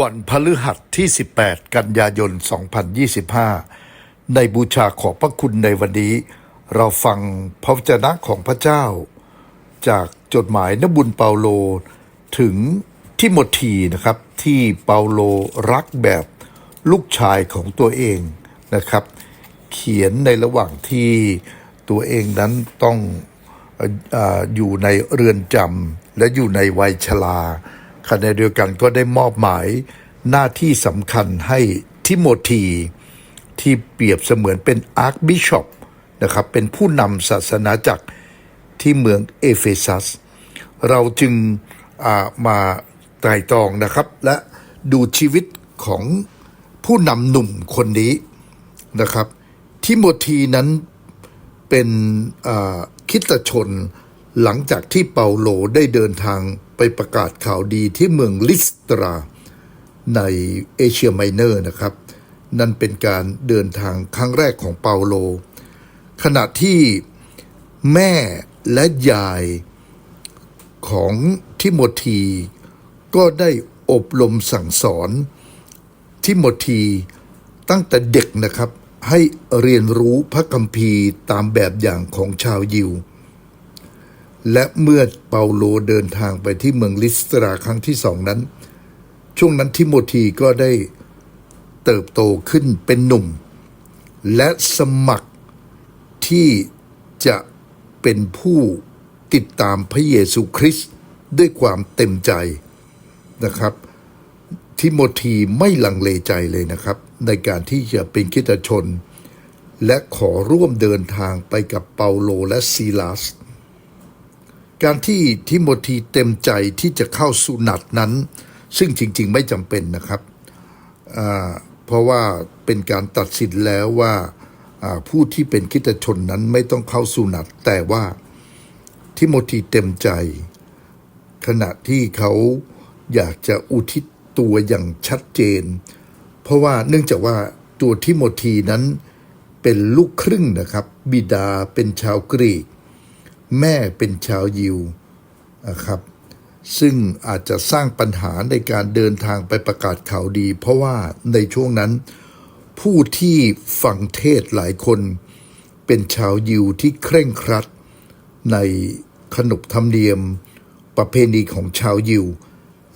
วันพฤหัสที่ 18 กันยายน 2025 ในบูชาขอบพระคุณในวันนี้ เราฟังพระวจนะของพระเจ้า จากจดหมายนบุญเปาโล ถึงทิโมธีนะครับ ที่เปาโลรักแบบลูกชายของตัวเองนะครับ เขียนในระหว่างที่ตัวเองนั้นต้องเอ่อเอ่ออยู่ในเรือนจำและอยู่ในวัยชรา ขณะเดียวกันก็ได้มอบหมายหน้าที่สำคัญให้ทิโมธีที่เปรียบเสมือนเป็นอาร์คบิชอปนะครับเป็นผู้นำศาสนาจักรที่เมืองเอเฟซัส เราจึงามาไตร่ตรองนะครับ และดูชีวิตของผู้นำหนุ่มคนนี้นะครับทิโมธีนั้นเป็นคิดชนหลังจากที่เปาโลได้เดินทาง ไปประกาศข่าวดีที่เมืองลิสตราในเอเชียไมเนอร์นะครับ นั่นเป็นการเดินทางครั้งแรกของเปาโล ขณะที่แม่และยายของทิโมธีก็ได้อบรมสั่งสอนทิโมธีตั้งแต่เด็กนะครับ ให้เรียนรู้พระคัมภีร์ตามแบบอย่างของชาวยิว และเมื่อเปาโลเดินทางไปที่เมืองลิสตราครั้งที่สองนั้น ช่วงนั้นทิโมธีก็ได้เติบโตขึ้นเป็นหนุ่ม และสมัครที่จะเป็นผู้ติดตามพระเยซูคริสต์ด้วยความเต็มใจนะครับ ทิโมธีไม่ลังเลใจเลยนะครับ ในการที่จะเป็นคิตชน และขอร่วมเดินทางไปกับเปาโลและซีลาส การที่ทิโมธีเต็มใจที่จะเข้าสุนัตนั้น ซึ่งจริง ๆ ไม่จำเป็นนะครับ เพราะว่าเป็นการตัดสินแล้วว่าผู้ที่เป็นคิตชนนั้นไม่ต้องเข้าสุนัตแต่ว่าทิโมธีเต็มใจ ขณะที่เขาอยากจะอุทิศตัวอย่างชัดเจน เพราะว่าเนื่องจากว่าตัวทิโมธีนั้นเป็นลูกครึ่งนะครับ บิดาเป็นชาวกรีก แม่เป็นชาวยิวนะครับ ซึ่งอาจจะสร้างปัญหาในการเดินทางไปประกาศข่าวดี เพราะว่าในช่วงนั้น ผู้ที่ฟังเทศหลายคน เป็นชาวยิวที่เคร่งครัด ในขนบธรรมเนียม ประเพณีของชาวยิว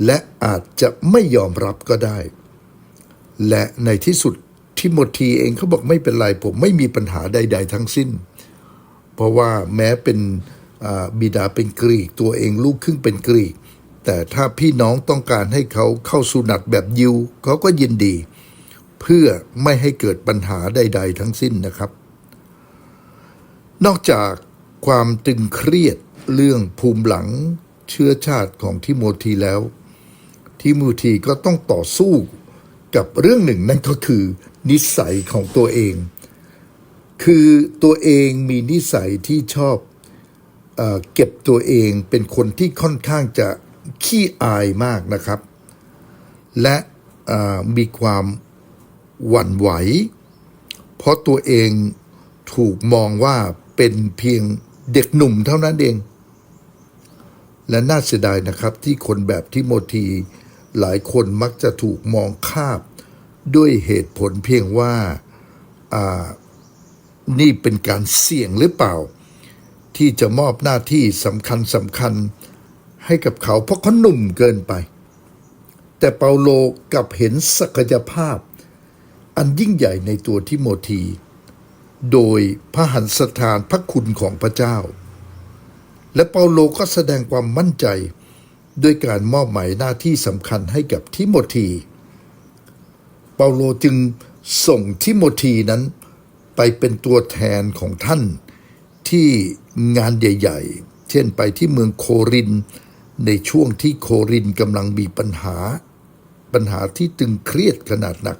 และอาจจะไม่ยอมรับก็ได้ และในที่สุดทิโมธีเองเขาบอกไม่เป็นไรผมไม่มีปัญหาใด ๆ ทั้งสิ้น เพราะว่าแม้เป็นบิดาเป็นกรีกตัวเองลูกครึ่งเป็นกรีก แต่ถ้าพี่น้องต้องการให้เขาเข้าสุนัตแบบยิวเขาก็ยินดี เพื่อไม่ให้เกิดปัญหาใด ๆ ทั้งสิ้นนะครับ นอกจากความตึงเครียดเรื่องภูมิหลังเชื้อชาติของทิโมธีแล้วทิโมธีก็ต้องต่อสู้กับเรื่องหนึ่งนั่นก็คือนิสัยของตัวเอง คือตัวเองมีนิสัยที่ชอบเอเก็บตัวเองเป็นคนที่ค่อนข้างจะขี้อายมากนะครับ และมีความหวั่นไหว เพราะตัวเองถูกมองว่าเป็นเพียงเด็กหนุ่มเท่านั้นเอง และน่าเสียดายนะครับที่คนแบบทิโมธีหลายคนมักจะถูกมองข้ามด้วยเหตุผลเพียงว่าอ่า นี่เป็นการเสี่ยงหรือเปล่า ที่จะมอบหน้าที่สำคัญสำคัญให้กับเขาเพราะเขาหนุ่มเกินไป แต่เปาโลกลับเห็นศักยภาพ อันยิ่งใหญ่ในตัวทิโมธี โดยพระหันสถานพระคุณของพระเจ้า และเปาโลก็แสดงความมั่นใจด้วยการมอบหมายหน้าที่สำคัญให้กับทิโมธี เปาโลจึงส่งทิโมธีนั้น ไปเป็นตัวแทนของท่านที่งานใหญ่ ๆ เช่นไปที่เมืองโคริน ในช่วงที่โครินกำลังมีปัญหา ปัญหาที่ตึงเครียดขนาดหนัก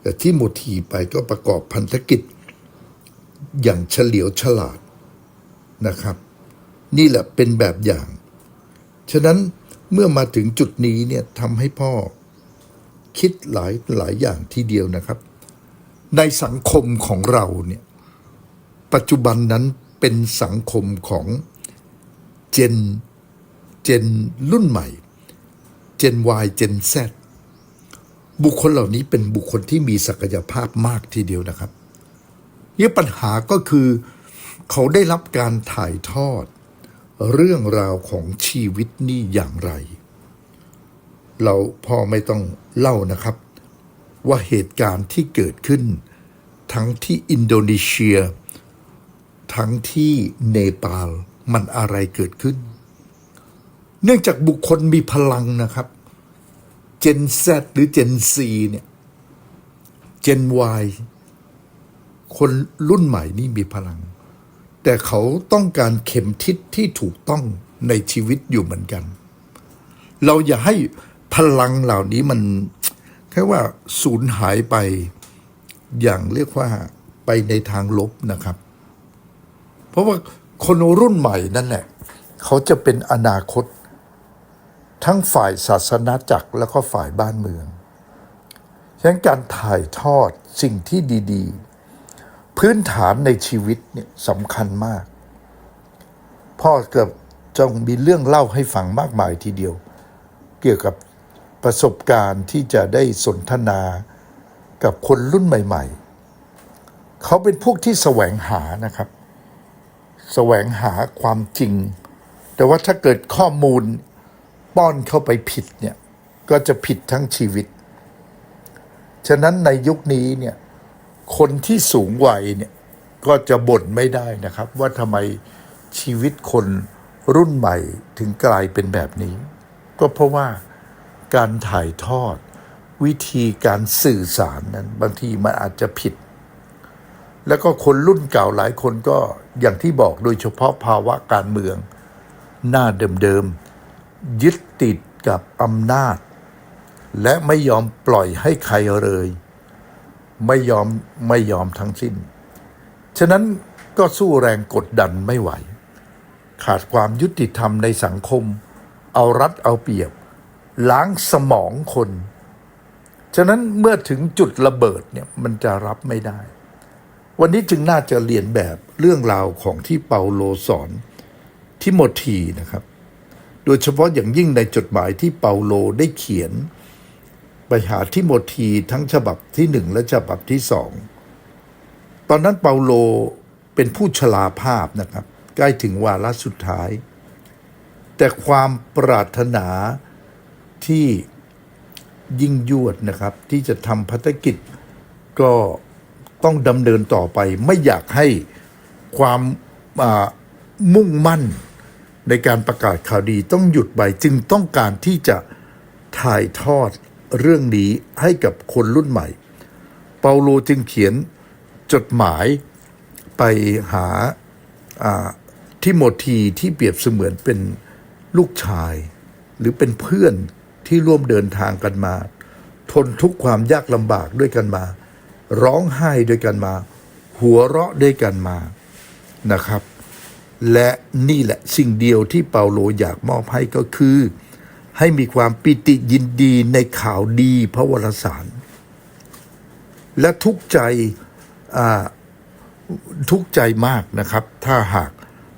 แต่ที่โมธีไปก็ประกอบพันธกิจ อย่างเฉลียวฉลาดนะครับ นี่แหละเป็นแบบอย่าง ฉะนั้นเมื่อมาถึงจุดนี้เนี่ยทำให้พ่อคิดหลายหลายอย่างทีเดียวนะครับ ในสังคมของเราเนี่ยปัจจุบันนั้นเป็นสังคมของเจนเจนรุ่นใหม่ Gen Y Gen Z บุคคลเหล่านี้เป็นบุคคลที่มีศักยภาพมากทีเดียวนะครับนี่ปัญหาก็คือเขาได้รับการถ่ายทอด เรื่องราวของชีวิตนี่อย่างไร เราพอไม่ต้องเล่านะครับ ว่าเหตุการณ์ที่เกิดขึ้น ทั้งที่อินโดนีเซีย ทั้งที่เนปาลมันอะไรเกิดขึ้น เนื่องจากบุคคลมีพลังนะครับ Gen Z หรือ Gen C เนี่ย Gen Y คนรุ่นใหม่นี่มีพลัง แต่เขาต้องการเข็มทิศที่ถูกต้องในชีวิตอยู่เหมือนกัน เราอย่าให้พลังเหล่านี้มัน ค่ว่าสูญหายไปอย่างเรียกว่าไปในทางลบนะครับ เพราะว่าคนรุ่นใหม่นั่นแหละเขาจะเป็นอนาคต ทั้งฝ่ายศาสนาจักรแล้วก็ฝ่ายบ้านเมืองฉะนั้นการถ่ายทอดสิ่งที่ดี ๆ พื้นฐานในชีวิตเนี่ยสำคัญมาก พ่อเกือบจะมีเรื่องเล่าให้ฟังมากมายทีเดียว เกี่ยวกับ ประสบการณ์ที่จะได้สนทนากับคนรุ่นใหม่ ๆ เขาเป็นพวกที่แสวงหานะครับ แสวงหาความจริง แต่ว่าถ้าเกิดข้อมูลป้อนเข้าไปผิดเนี่ย ก็จะผิดทั้งชีวิต ฉะนั้นในยุคนี้เนี่ย คนที่สูงวัยเนี่ยก็จะบ่นไม่ได้นะครับ ว่าทำไมชีวิตคนรุ่นใหม่ถึงกลายเป็นแบบนี้ ก็เพราะว่า การถ่ายทอด วิธีการสื่อสารนั้น บางทีมันอาจจะผิด แล้วก็คนรุ่นเก่าหลายคนก็อย่างที่บอกโดยเฉพาะภาวะการเมือง หน้าเดิมๆยึดติดกับอำนาจ และไม่ยอมปล่อยให้ใครเลย ไม่ยอมไม่ยอมทั้งสิ้น ฉะนั้นก็สู้แรงกดดันไม่ไหว ขาดความยุติธรรมในสังคม เอารัดเอาเปรียบ ล้างสมองคน ฉะนั้นเมื่อถึงจุดระเบิดเนี่ยมันจะรับไม่ได้ วันนี้จึงน่าจะเรียนแบบเรื่องราวของที่เปาโลสอนทิโมธีนะครับ โดยเฉพาะอย่างยิ่งในจดหมายที่เปาโลได้เขียน ไปหาทิโมธีทั้งฉบับที่หนึ่งและฉบับที่สอง ตอนนั้นเปาโลเป็นผู้ชลาภาพนะครับ ใกล้ถึงวาระสุดท้าย แต่ความปรารถนา ที่ยิ่งยวดนะครับ ที่จะทำภารกิจก็ต้องดำเนินต่อไป ไม่อยากให้ความมุ่งมั่นในการประกาศข่าวดีต้องหยุดไปจึงต้องการที่จะถ่ายทอดเรื่องนี้ให้กับคนรุ่นใหม่ เปาโลจึงเขียนจดหมายไปหาอ่าทิโมธีที่เปรียบเสมือนเป็นลูกชาย หรือเป็นเพื่อน ที่ร่วมเดินทางกันมา ทนทุกความยากลำบากด้วยกันมา ร้องไห้ด้วยกันมา หัวเราะด้วยกันมานะครับ และนี่แหละสิ่งเดียวที่เปาโลอยากมอบให้ก็คือ ให้มีความปิติยินดีในข่าวดีพระวรสาร และทุกใจทุกใจมากนะครับ ถ้าหาก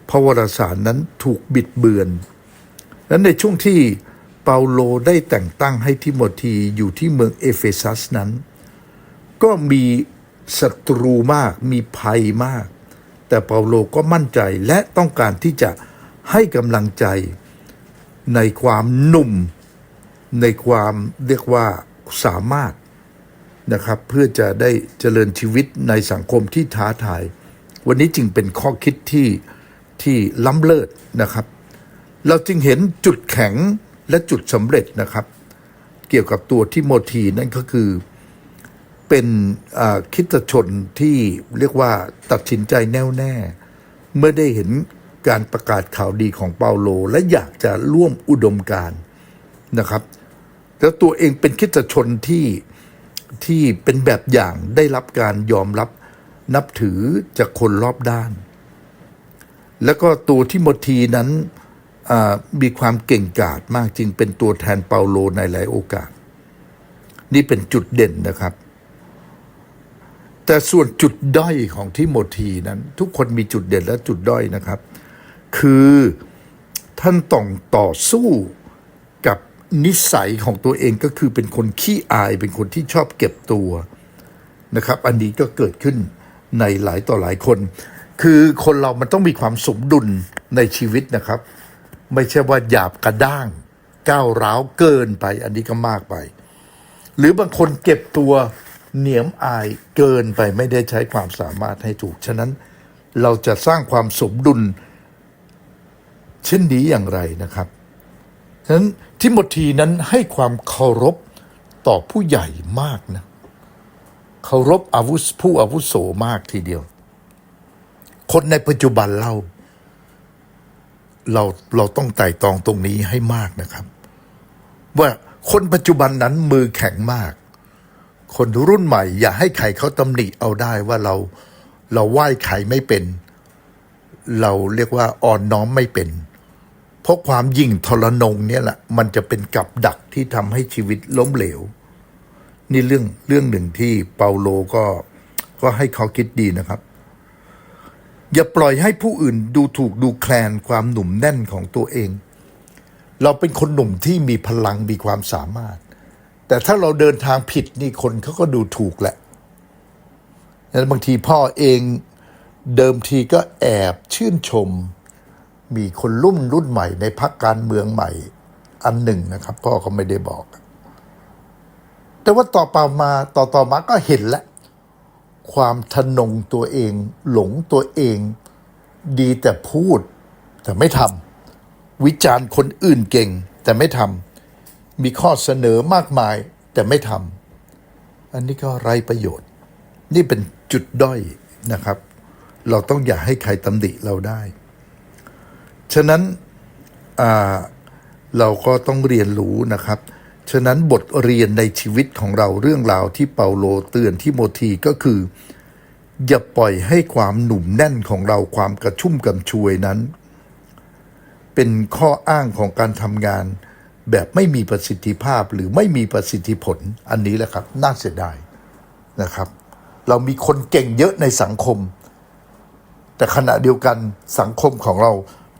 พระวรสารนั้นถูกบิดเบือนและในช่วงที่ เปาโลได้แต่งตั้งให้ทิโมธีอยู่ที่เมืองเอเฟซัสนั้น ก็มีศัตรูมากมีภัยมาก แต่เปาโลก็มั่นใจและต้องการที่จะให้กำลังใจในความหนุ่ม ในความเรียกว่าสามารถนะครับเพื่อจะได้เจริญชีวิตในสังคมที่ท้าทาย วันนี้จึงเป็นข้อคิดที่ที่ล้ำเลิศนะครับ เราจึงเห็นจุดแข็ง และจุดสำเร็จนะครับ เกี่ยวกับตัวที่โมทีนั่นก็คือเป็นคิดชนที่เรียกว่าตัดสินใจแน่วแน่ เมื่อได้เห็นการประกาศข่าวดีของเปาโล และอยากจะร่วมอุดมการนะครับ แล้วตัวเองเป็นคิดชนที่ที่เป็นแบบอย่างได้รับการยอมรับนับถือจากคนรอบด้าน แล้วก็ตัวที่โมทีนั้น มีความเก่งกาจมากจึงเป็นตัวแทนเปาโลในหลายโอกาส นี่เป็นจุดเด่นนะครับ แต่ส่วนจุดด้อยของทิโมธีนั้น ทุกคนมีจุดเด่นและจุดด้อยนะครับ คือท่านต้องต่อสู้กับนิสัยของตัวเองก็คือเป็นคนขี้อายเป็นคนที่ชอบเก็บตัวนะครับ อันนี้ก็เกิดขึ้นในหลายต่อหลายคน คือคนเรามันต้องมีความสมดุลในชีวิตนะครับ ไม่ใช่ว่าหยาบกระด้าง ก้าวร้าวเกินไป อันนี้ก็มากไป หรือบางคนเก็บตัวเหนียมอายเกินไปไม่ได้ใช้ความสามารถให้ถูก ฉะนั้นเราจะสร้างความสมดุล เช่นนี้อย่างไรนะครับ ฉะนั้นทิโมธีนั้นให้ความเคารพต่อผู้ใหญ่มากนะ เคารพอาวุธผู้อาวุโสมากทีเดียว คนในปัจจุบันเรา เราเราต้องไต่ตองตรงนี้ให้มากนะครับ ว่าคนปัจจุบันนั้นมือแข็งมาก คนรุ่นใหม่ อย่าให้ใครเขาตำหนิเอาได้ว่าเราเราไหว้ใครไม่เป็น เราเรียกว่าอ่อนน้อมไม่เป็น เพราะความยิ่งทรนงเนี่ยแหละมันจะเป็นกับดักที่ทำให้ชีวิตล้มเหลว นี่เรื่องเรื่องหนึ่งที่เปาโลก็ก็ให้เขาคิดดีนะครับ อย่าปล่อยให้ผู้อื่นดูถูกดูแคลนความหนุ่มแน่นของตัวเอง เราเป็นคนหนุ่มที่มีพลังมีความสามารถ แต่ถ้าเราเดินทางผิดนี่คนเขาก็ดูถูกแหละแล้วบางทีพ่อเองเดิมทีก็แอบชื่นชม มีคนรุ่นรุ่นใหม่ในพักการเมืองใหม่อันหนึ่งนะครับ พ่อก็ไม่ได้บอก แต่ว่าต่อไปมาต่อต่อมาก็เห็นแล้ว ความทะนงตัวเอง หลงตัวเอง ดีแต่พูด แต่ไม่ทำวิจารณ์คนอื่นเก่ง แต่ไม่ทำมีข้อเสนอมากมาย แต่ไม่ทำอันนี้ก็ไรประโยชน์ นี่เป็นจุดด้อยนะครับ เราต้องอย่าให้ใครตำหนิเราได้ ฉะนั้นเราก็ต้องเรียนรู้นะครับ ฉะนั้นบทเรียนในชีวิตของเราเรื่องราวที่เปาโลเตือนที่โมธีก็คือ อย่าปล่อยให้ความหนุ่มแน่นของเราความกระชุ่มกำชวยนั้น เป็นข้ออ้างของการทำงาน แบบไม่มีประสิทธิภาพหรือไม่มีประสิทธิผลอันนี้แหละครับ น่าเสียดายนะครับ เรามีคนเก่งเยอะในสังคม แต่ขณะเดียวกันสังคมของเรา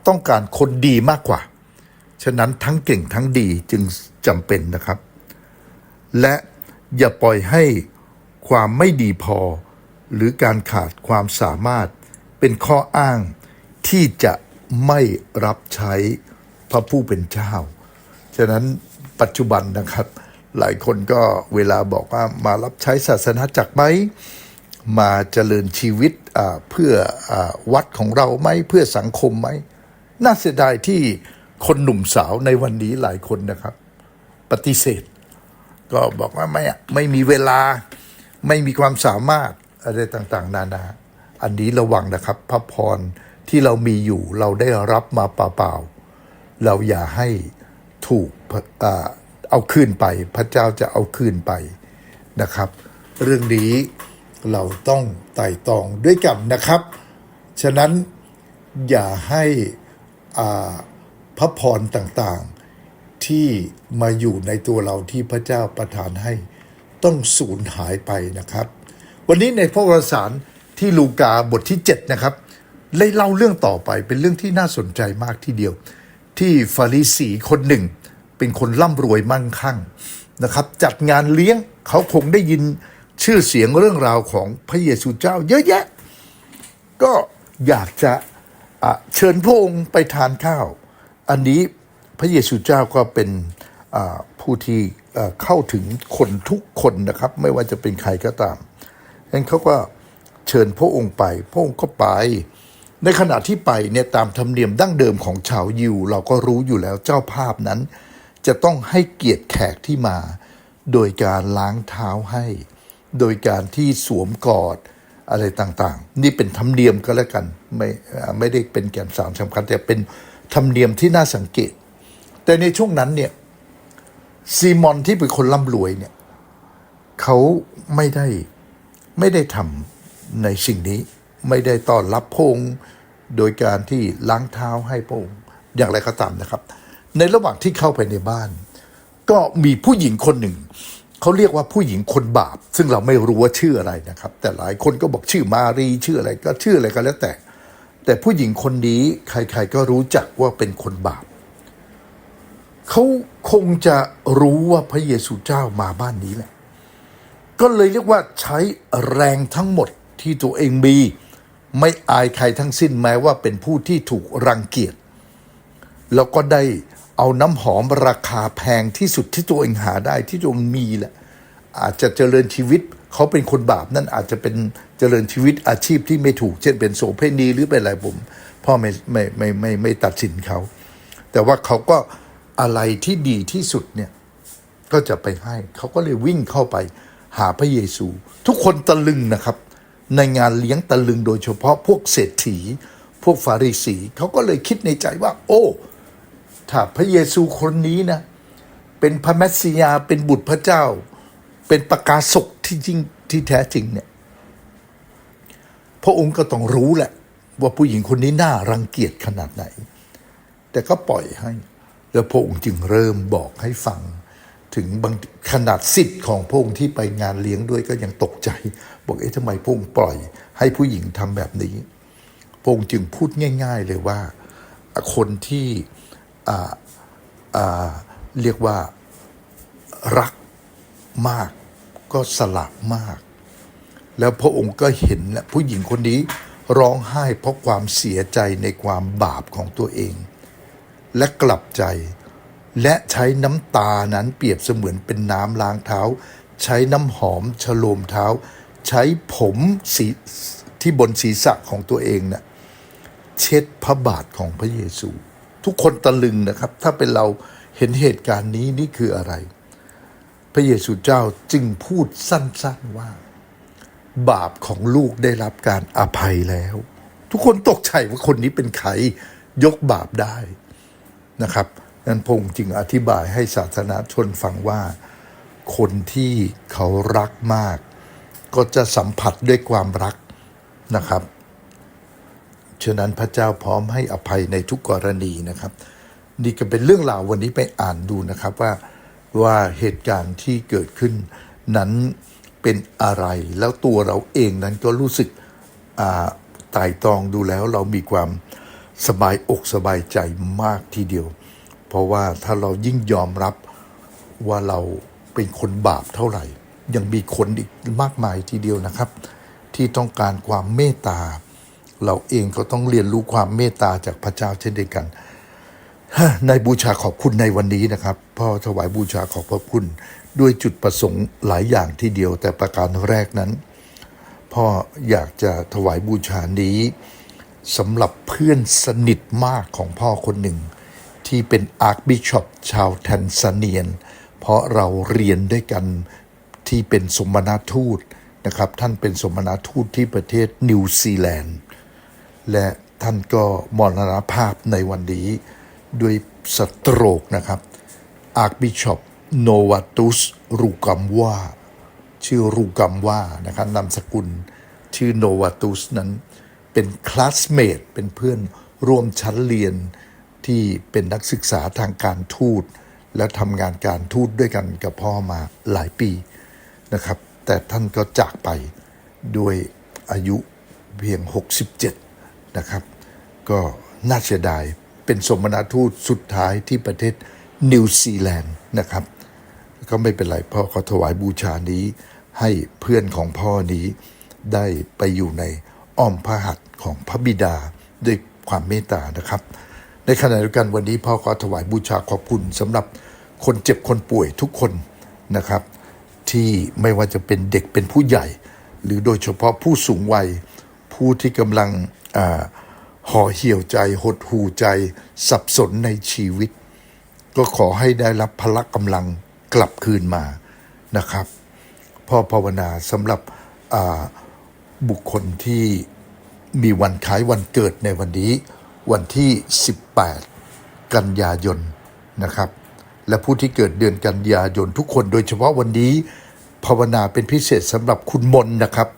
ต้องการคนดีมากกว่า ฉะนั้นทั้งเก่งทั้งดีจึงจำเป็นนะครับ และอย่าปล่อยให้ความไม่ดีพอ หรือการขาดความสามารถเป็นข้ออ้างที่จะไม่รับใช้พระผู้เป็นเจ้า ฉะนั้นปัจจุบันนะครับ หลายคนก็เวลาบอกว่ามารับใช้ศาสนาจักรไหม มาเจริญชีวิตเพื่ออวัดของเราไหมเพื่อสังคมไหม น่าเสียดายที่ คนหนุ่มสาวในวันนี้หลายคนนะครับ ปฏิเสธ ก็บอกว่าไม่ไม่มีเวลาไม่มีความสามารถอะไรต่างๆ นานา อันนี้ระวังนะครับ พระพรที่เรามีอยู่เราได้รับมาเปล่าๆเราอย่าให้ถูกเอาคืนไป พระเจ้าจะเอาคืนไปนะครับ เรื่องนี้เราต้องไต่ตองด้วยกันนะครับ ฉะนั้นอย่าให้อ่า พระพรต่างๆ ที่มาอยู่ในตัวเราที่พระเจ้าประทานให้ต้องสูญหายไปนะครับ วันนี้ในพระวรสารที่ลูกาบทที่ 7 นะครับเลยเล่าเรื่องต่อไปเป็นเรื่องที่น่าสนใจมากทีเดียว ที่ฟาริสีคนหนึ่ง เป็นคนร่ำรวยมั่งคั่งนะครับ จัดงานเลี้ยงเขาคงได้ยินชื่อเสียงเรื่องราวของพระเยซูเจ้า เยอะแยะ ก็อยากจะะเชิญพระองค์ไปทานข้าว อันนี้พระเยซูเจ้าก็เป็นผู้ที่เข้าถึงคนทุกคนนะครับ ไม่ว่าจะเป็นใครก็ตามฉะนั้นเขาก็เชิญพระองค์ไป พระองค์ก็ไป ในขณะที่ไปเนี่ยตามธรรมเนียมดั้งเดิมของชาวยิว เราก็รู้อยู่แล้วเจ้าภาพนั้น จะต้องให้เกียรติแขกที่มา โดยการล้างเท้าให้ โดยการที่สวมกอดอะไรต่างๆ นี่เป็นธรรมเนียมก็แล้วกัน ไม่ไม่ได้เป็นแก่นสารสำคัญแต่เป็น ธรรมเนียมที่น่าสังเกต แต่ในช่วงนั้นเนี่ยซีมอนที่เป็นคนร่ำรวยเนี่ยเขาไม่ได้ไม่ได้ทำในสิ่งนี้ไม่ได้ต้อนรับพงค์โดยการที่ล้างเท้าให้พงค์อย่างไรก็ตามนะครับ ในระหว่างที่เข้าไปในบ้าน ก็มีผู้หญิงคนหนึ่งเขาเรียกว่าผู้หญิงคนบาป ซึ่งเราไม่รู้ว่าชื่ออะไรนะครับ แต่หลายคนก็บอกชื่อมารีชื่ออะไรก็ชื่ออะไรก็แล้วแต่ แต่ผู้หญิงคนนี้ใครๆก็รู้จักว่าเป็นคนบาปเขาคงจะรู้ว่าพระเยซูเจ้ามาบ้านนี้แหละ ก็เลยเรียกว่าใช้แรงทั้งหมดที่ตัวเองมี ไม่อายใครทั้งสิ้นแม้ว่าเป็นผู้ที่ถูกรังเกียจ แล้วก็ได้เอาน้ำหอมราคาแพงที่สุดที่ตัวเองหาได้ที่ตัวเองมีแหละ อาจจะเจริญชีวิต เขาเป็นคนบาปนั่นอาจจะเป็นเจริญชีวิตอาชีพที่ไม่ถูก เช่นเป็นโสเภณีหรือเป็นอะไรผมพ่อไม่ไม่ไม่ไม่ไม่ตัดสินเขา แต่ว่าเขาก็อะไรที่ดีที่สุดเนี่ยก็จะไปให้ เขาก็เลยวิ่งเข้าไปหาพระเยซู ทุกคนตะลึงนะครับ ในงานเลี้ยงตะลึงโดยเฉพาะพวกเศรษฐี พวกฟาริสีเขาก็เลยคิดในใจว่า โอ้ถ้าพระเยซูคนนี้นะเป็นพระแมสสิยาเป็นบุตรพระเจ้า เป็นประกาศกที่จริงที่แท้จริงเนี่ย พระองค์ก็ต้องรู้แหละ ว่าผู้หญิงคนนี้น่ารังเกียจขนาดไหน แต่ก็ปล่อยให้ แล้วพระองค์จึงเริ่มบอกให้ฟัง ถึงบางขนาดสิทธิ์ของพระองค์ที่ไปงานเลี้ยงด้วยก็ยังตกใจ บอกเอ๊ะทำไมพระองค์ปล่อย ให้ผู้หญิงทำแบบนี้ พระองค์จึงพูดง่าย ๆ เลยว่า คนที่เรียกว่ารักมาก ก็สละมาก แล้วพระองค์ก็เห็นและผู้หญิงคนนี้ร้องไห้เพราะความเสียใจในความบาปของตัวเอง และกลับใจ และใช้น้ำตานั้นเปรียบเสมือนเป็นน้ำล้างเท้า ใช้น้ำหอมฉโลมเท้า ใช้ผมสีที่บนศีรษะของตัวเองเน่ะเช็ดพระบาทของพระเยซู ทุกคนตะลึงนะครับ ถ้าเป็นเราเห็นเหตุการณ์นี้นี่คืออะไร พระเยซูเจ้าจึงพูดสั้นๆว่า บาปของลูกได้รับการอภัยแล้ว ทุกคนตกใจว่าคนนี้เป็นใครยกบาปได้นะครับนั้นพงค์จึงอธิบายให้ศาสนาชนฟังว่า คนที่เขารักมาก ก็จะสัมผัสด้วยความรักนะครับฉะนั้นพระเจ้าพร้อมให้อภัยในทุกกรณีนะครับ นี่ก็เป็นเรื่องราววันนี้ไปอ่านดูนะครับว่า ว่าเหตุการณ์ที่เกิดขึ้นนั้นเป็นอะไร แล้วตัวเราเองนั้นก็รู้สึกอ่าไต่ตรองดูแล้วเรามีความสบายอกสบายใจมากทีเดียว เพราะว่าถ้าเรายิ่งยอมรับว่าเราเป็นคนบาปเท่าไหร่ ยังมีคนอีกมากมายทีเดียวนะครับ ที่ต้องการความเมตตา เราเองก็ต้องเรียนรู้ความเมตตาจากพระเจ้าเช่นเดียวกัน ในบูชาขอบคุณในวันนี้นะครับพ่อถวายบูชาขอบพระคุณ ด้วยจุดประสงค์หลายอย่างทีเดียวแต่ประการแรกนั้น พ่ออยากจะถวายบูชานี้สำหรับเพื่อนสนิทมากของพ่อคนหนึ่ง ที่เป็นอาร์คบิชอปชาวแทนซาเนียน เพราะเราเรียนด้วยกันที่เป็นสมณทูตนะครับ ท่านเป็นสมณทูตที่ประเทศนิวซีแลนด์ และท่านก็มรณภาพในวันนี้ ด้วยสโตรกนะครับอาร์คบิชอปโนวาตุสรูกัมว่าชื่อรูกัมว่านะครับนามสกุลชื่อโนวาตุสนั้นเป็นคลาสเมทเป็นเพื่อนร่วมชั้นเรียนที่เป็นนักศึกษาทางการทูต และทำงานการทูตด้วยกันกับพ่อมาหลายปีนะครับ แต่ท่านก็จากไปด้วยอายุเพียง 67 นะครับ ก็น่าเสียดาย เป็นสมณทูตสุดท้ายที่ประเทศนิวซีแลนด์นะครับ ก็ไม่เป็นไรพ่อขอถวายบูชานี้ ให้เพื่อนของพ่อนี้ได้ไปอยู่ในอ้อมพระหัตถ์ของพระบิดาด้วยความเมตตานะครับ ในขณะเดียวกันวันนี้พ่อขอถวายบูชาขอบคุณสำหรับคนเจ็บคนป่วยทุกคนนะครับ ที่ไม่ว่าจะเป็นเด็กเป็นผู้ใหญ่ หรือโดยเฉพาะผู้สูงวัยผู้ที่กำลังอา ห่อเหี่ยวใจหดหูใจ สับสนในชีวิต ก็ขอให้ได้รับพละกำลังกลับคืนมานะครับ พ่อภาวนาสำหรับบุคคลที่มีวันคล้ายวันเกิดในวันนี้ วันที่ 18 กันยายนนะครับ และผู้ที่เกิดเดือนกันยายนทุกคนโดยเฉพาะวันนี้ ภาวนาเป็นพิเศษสำหรับคุณมนนะครับ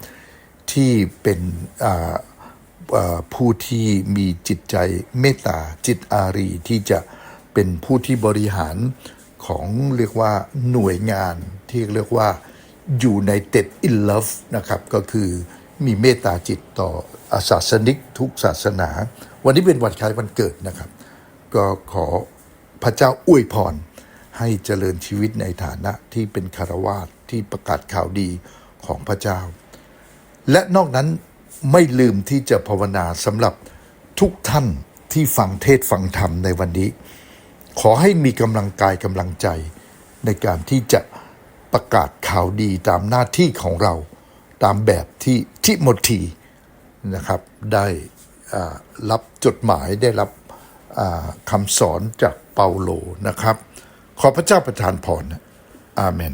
ที่เป็นอ่า ผู้ที่มีจิตใจเมตตาจิตอารีที่จะเป็นผู้ที่บริหารของเรียกว่าหน่วยงานที่เรียกว่า United in Love นะครับก็คือมีเมตตาจิตต่ออาศาสนิกทุกศาสนา วันนี้เป็นวันคล้ายวันเกิดนะครับ ก็ขอพระเจ้าอวยพร ให้เจริญชีวิตในฐานะที่เป็นคารวาสที่ประกาศข่าวดีของพระเจ้า และนอกนั้น ไม่ลืมที่จะภาวนาสำหรับทุกท่านที่ฟังเทศฟังธรรมในวันนี้ ขอให้มีกำลังกายกำลังใจ ในการที่จะประกาศข่าวดีตามหน้าที่ของเรา ตามแบบที่ทิโมธีนะครับได้รับจดหมายได้รับคำสอนจากเปาโลนะครับ ขอพระเจ้าประทานพรนะอาเมน